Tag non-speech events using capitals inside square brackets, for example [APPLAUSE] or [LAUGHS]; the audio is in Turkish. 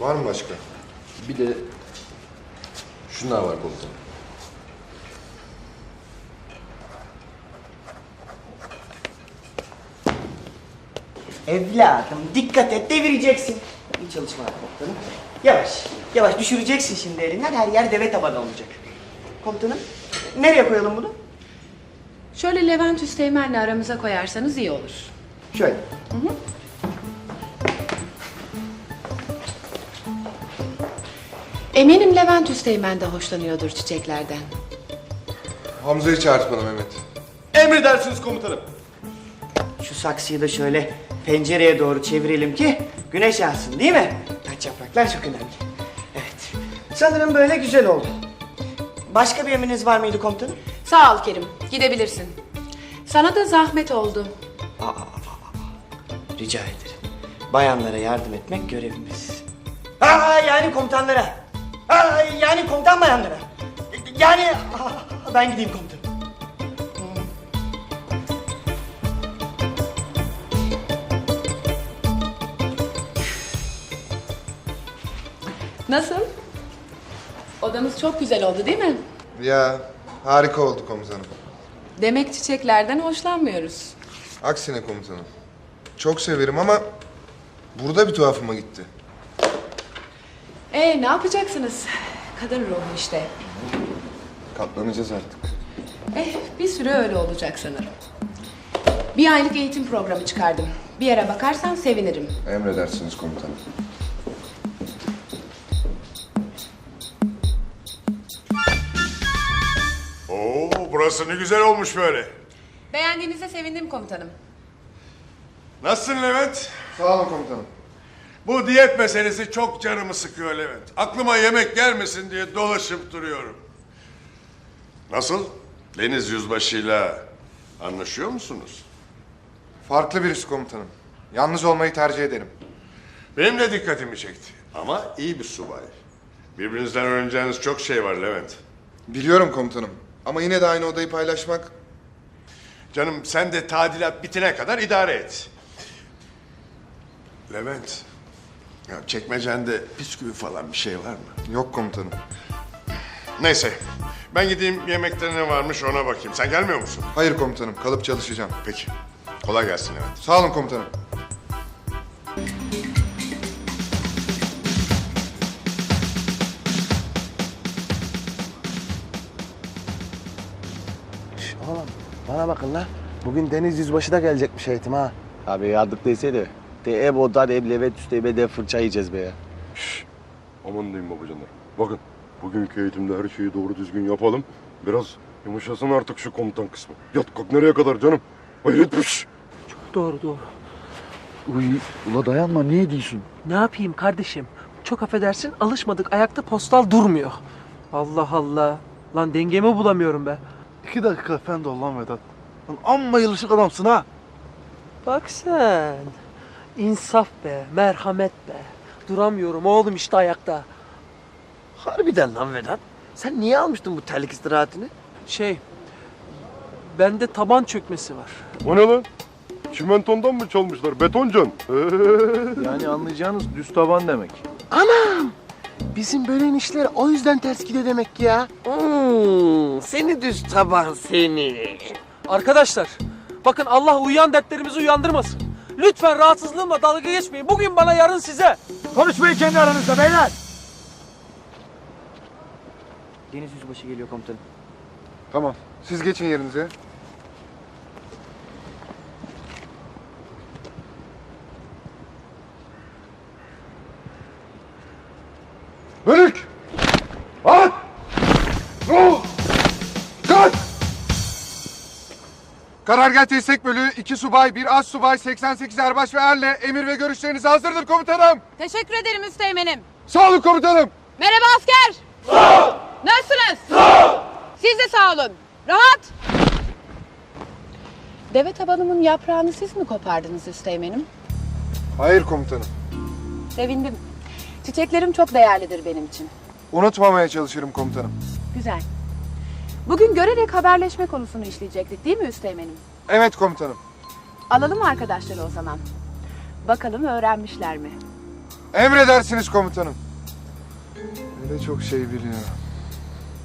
Var mı başka? Bir de şunlar var komutanım. Evladım dikkat et devireceksin. İyi çalışmalar komutanım. Yavaş, yavaş düşüreceksin şimdi elinden her yer deve tabanı olacak. Komutanım, nereye koyalım bunu? Şöyle Levent Üsteğmen'le aramıza koyarsanız iyi olur. Şöyle. Eminim Levent Üsteğmen de hoşlanıyordur çiçeklerden. Hamza'yı çağırt bana Mehmet. Emredersiniz komutanım. Şu saksıyı da şöyle pencereye doğru çevirelim ki güneş yansın değil mi? Taç yapraklar çok önemli. Evet. Sanırım böyle güzel oldu. Başka bir emriniz var mıydı komutanım? Sağ ol Kerim, gidebilirsin. Sana da zahmet oldu. Rica ederim. Bayanlara yardım etmek görevimiz. Aa yani komutanlara. Yani komutan bayanlara. Yani [LAUGHS] ben gideyim komutanım. Nasıl? Odamız çok güzel oldu değil mi? Ya harika oldu komutanım. Demek çiçeklerden hoşlanmıyoruz. Aksine komutanım. Çok severim ama burada bir tuhafıma gitti. Ee ne yapacaksınız? Kadın ruhu işte. Katlanacağız artık. Eh bir süre öyle olacak sanırım. Bir aylık eğitim programı çıkardım. Bir yere bakarsan sevinirim. Emredersiniz komutanım. Oo, burası ne güzel olmuş böyle. Beğendiğinize sevindim komutanım. Nasılsın Levent? Sağ olun komutanım. Bu diyet meselesi çok canımı sıkıyor Levent. Aklıma yemek gelmesin diye dolaşıp duruyorum. Nasıl? Deniz yüzbaşıyla anlaşıyor musunuz? Farklı birisi komutanım. Yalnız olmayı tercih ederim. Benim de dikkatimi çekti. Ama iyi bir subay. Birbirinizden öğreneceğiniz çok şey var Levent. Biliyorum komutanım. Ama yine de aynı odayı paylaşmak... Canım sen de tadilat bitene kadar idare et. Levent, ya çekmecende bisküvi falan bir şey var mı? Yok komutanım. Neyse, ben gideyim yemekte ne varmış ona bakayım. Sen gelmiyor musun? Hayır komutanım. Kalıp çalışacağım. Peki, kolay gelsin Levent. Sağ olun komutanım. Oğlum bana bakın la. Bugün Deniz Yüzbaşı da gelecekmiş eğitim ha. Abi yardık deseydi. De ev odan ev levet üstü de fırça yiyeceğiz be ya. Aman diyeyim babacanlar. Bakın bugünkü eğitimde her şeyi doğru düzgün yapalım. Biraz yumuşasın artık şu komutan kısmı. Yat kalk nereye kadar canım? Hayretmiş. Doğru doğru. Uy, ula dayanma niye diyorsun? Ne yapayım kardeşim? Çok affedersin alışmadık. Ayakta postal durmuyor. Allah Allah. Lan dengemi bulamıyorum be. İki dakika efendi ol lan Vedat. Lan amma yılışık adamsın ha. Bak sen. İnsaf be, merhamet be. Duramıyorum oğlum işte ayakta. Harbiden lan Vedat. Sen niye almıştın bu terlik istirahatini? Şey, bende taban çökmesi var. O ne lan? Çimentondan mı çalmışlar? Betoncan. [LAUGHS] Yani anlayacağınız düz taban demek. Anam! Bizim bölen işler o yüzden ters gidiyor demek ki ya. Hmm, seni düz taban seni. Arkadaşlar, bakın Allah uyuyan dertlerimizi uyandırmasın. Lütfen rahatsızlığımla dalga geçmeyin. Bugün bana, yarın size. Konuşmayın kendi aranızda beyler. Deniz Yüzbaşı geliyor komutanım. Tamam. Siz geçin yerinize. Karargah Destek Bölüğü 2 subay, 1 az subay, 88 erbaş ve erle emir ve görüşleriniz hazırdır komutanım. Teşekkür ederim Üsteğmen'im. Sağ olun komutanım. Merhaba asker. Sağ ol. Nasılsınız? Sağ ol. Siz de sağ olun. Rahat. Deve tabanımın yaprağını siz mi kopardınız Üsteğmen'im? Hayır komutanım. Sevindim. Çiçeklerim çok değerlidir benim için. Unutmamaya çalışırım komutanım. Güzel. Bugün görerek haberleşme konusunu işleyecektik değil mi Üsteğmen'im? Evet komutanım. Alalım arkadaşları o zaman. Bakalım öğrenmişler mi? Emredersiniz komutanım. Öyle çok şey biliyor.